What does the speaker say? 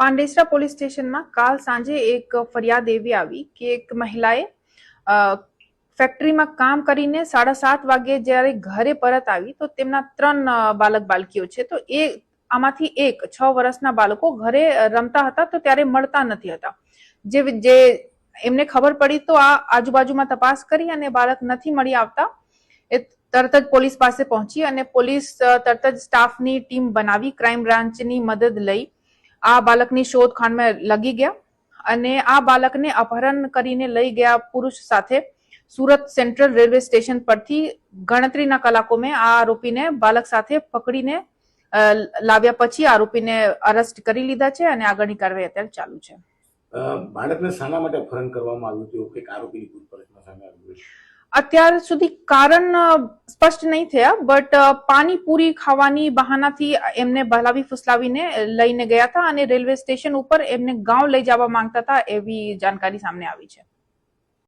Pandesara police સ્ટેશનમાં કાલ સાંજે એક ફરિયાદ એવી આવી કે એક મહિલાએ ફેક્ટરીમાં કામ કરીને સાડા સાત વાગે જ્યારે ઘરે પરત આવી તો તેમના ત્રણ બાલક બાલકીઓ છે. તો એ આમાંથી એક છ વર્ષના બાળકો ઘરે રમતા હતા તો ત્યારે મળતા નથી હતા. જે જે એમને ખબર પડી તો આ આજુબાજુમાં તપાસ કરી અને બાળક નથી મળી આવતા. એ તરત જ પોલીસ પાસે પહોંચી અને પોલીસ તરત જ સ્ટાફની ટીમ બનાવી, ક્રાઇમ બ્રાન્ચની મદદ લઈ આ બાળકની શોધખાણમાં લગી ગયા અને આ બાળકને અપહરણ કરીને લઈ ગયા પુરુષ સાથે. સુરત સેન્ટ્રલ રેલવે સ્ટેશન પરથી ગણતરીના કલાકોમાં આ આરોપીને બાળક સાથે પકડીને લાવ્યા પછી આરોપીને અરેસ્ટ કરી લીધા છે અને આગળની કાર્યવાહી અત્યારે ચાલુ છે. બાળકને શાના માટે અપહરણ કરવામાં આવ્યું હતું કંઈક આરોપીની પૂછપરછમાં સામે આવ્યું અત્યાર સુધી કારણ સ્પષ્ટ નહીં થયા, બટ પાણીપુરી ખાવાની બહાનાથી એમને બહલાવી ફુસલાવીને લઈને ગયા હતા અને રેલવે સ્ટેશન ઉપર એમને ગાંવ લઈ જવા માંગતા હતા એવી જાણકારી સામે આવી છે.